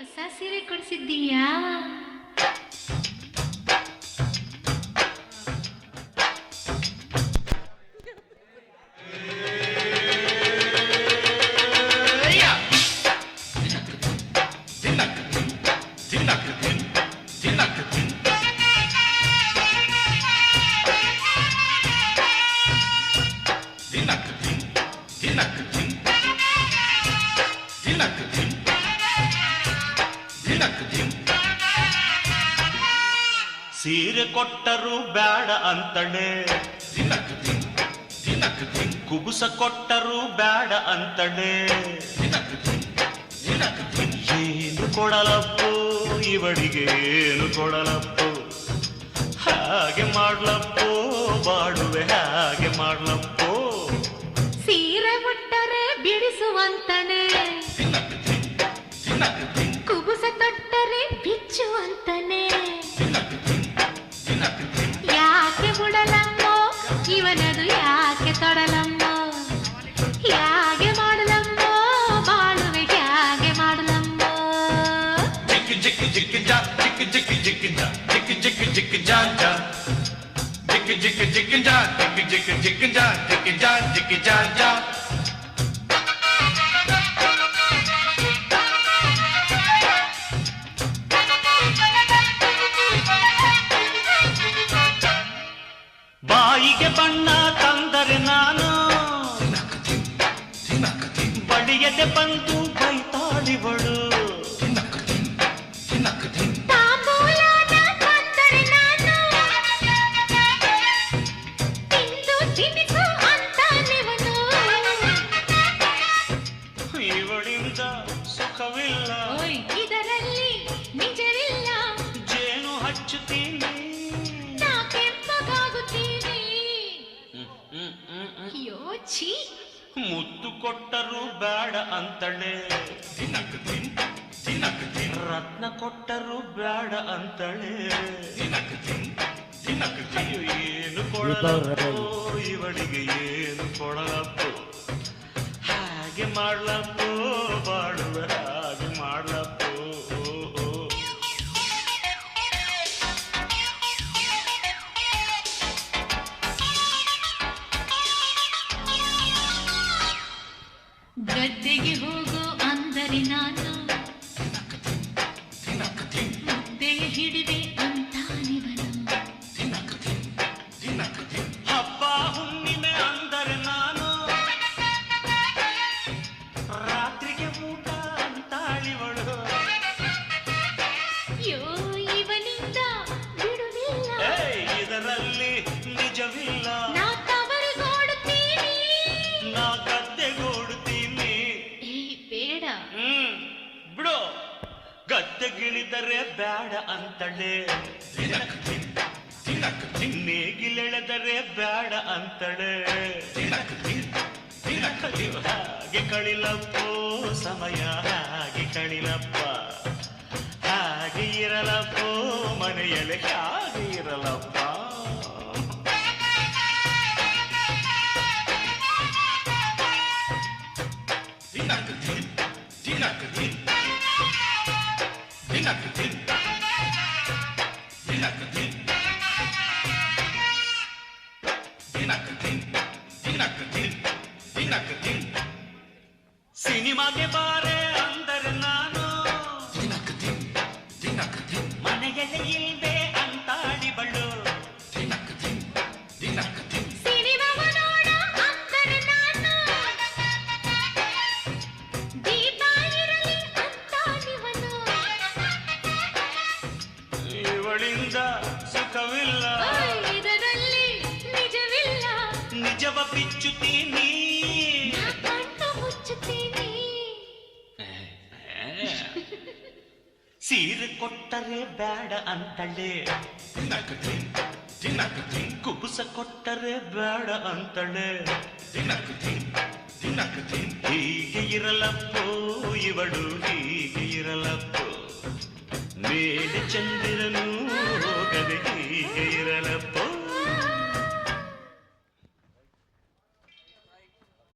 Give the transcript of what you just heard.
ಹೊಸ ಸೀರೆ ಕೊಡಿಸಿದ್ದೀಯಾ? ಸೀರೆ ಕೊಟ್ಟರು ಬೇಡ ಅಂತಳೆ ಕುಬುಸ ಕೊಟ್ಟರು ಬೇಡ ಅಂತಣೆ. ಏನು ಕೊಡಲಪ್ಪು? ಇವಳಿಗೆ ಏನು ಕೊಡಲಪ್ಪು? ಹಾಗೆ ಮಾಡ್ಲಪ್ಪು? ಬಾಡುವೆ ಹಾಗೆ ಮಾಡ್ಲಪ್ಪು? ಸೀರೆ ಕೊಟ್ಟರೆ ಬಿಡಿಸುವಂತನೇ ಕುಬುಸ ತೊಟ್ಟರೆ ಬಿಚ್ಚುವಂತನೇ ಜಿಕ್ಕಿ ja, ಜಿಕ್ಕಿ ಜಾ ಜಿಕ್ಕಿ ja, ಜಿಕ್ಕಿ ಜಾ ಜಿಕ್ಕಿ ja ja. ಜಾ ಜಾ ಜಿಕ್ಕಿ ja, ಜಿಕ್ಕಿ ಜಾ ಜಿಕ್ಕಿ ja, ಜಾ ಜಿಕ್ಕಿ ಜಾ ja. ಜಾ ಬಾಯಿಗೆ ಬಣ್ಣ ತಂದರೆ ನಾನು ಬಡಿಯದೆ ಬಂದು ಬೈತಾಳಿವಳು ಸುಖವಿಲ್ಲ ಇದರಲ್ಲಿ ನಿಜವಿಲ್ಲ. ಜೇನು ಹಚ್ಚುತ್ತೀನಿ. ಯೋಚಿ ಮುತ್ತು ಕೊಟ್ಟರು ಬೇಡ ಅಂತಳೆ. ರತ್ನ ಕೊಟ್ಟರು ಬೇಡ ಅಂತಳೆ. ಏನು ಕೊಡಲಪ್ಪೋ ಇವಳಿಗೆ ಏನು ಕೊಡಲಪ್ಪೋ? ಹಾಗೆ ಮಾಡ್ಲಪ್ಪೋ ಬಾಳುವ ಹಾಗೆ ಮಾಡ್ಲಪ್ಪೋ. ಓ, ಬೇಡ. ಹ್ಮ್ ಬಿಡು. ಗದ್ದೆಗಿಳಿದರೆ ಬೇಡ ಅಂತಳೆ. ನೇಗಿಲೆಳೆದರೆ ಬೇಡ ಅಂತಳೆ. ಹಾಗೆ ಕಳಿಲಪ್ಪೋ ಸಮಯ ಹಾಗೆ ಕಳಿಲಪ್ಪ. ಹಾಗೆ ಇರಲಪ್ಪೋ ಮನೆಯಲ್ಲಿ ಹಾಗೆ ಇರಲಪ್ಪ. ಸಿನಿಮಾಗೆ ಬಾರೆ ಇವಳಿಂದ ಸುಖವಿಲ್ಲ. ಇದರಲ್ಲಿ ನಿಜವಿಲ್ಲ. ನಿಜವ ಬಿಚ್ಚುತ್ತೀನಿ. ಸೀರೆ ಕೊಟ್ಟರೆ ಬೇಡ ಅಂತಳೆ. ಕುಬುಸ ಕೊಟ್ಟರೆ ಬೇಡ ಅಂತಳೆ. ಹೀಗೆ ಇರಲಪ್ಪೋ ಇವಳು ಹೀಗೆ ಇರಲಪ್ಪೋ. ಮೇಲೆ ಚಂದಿರನು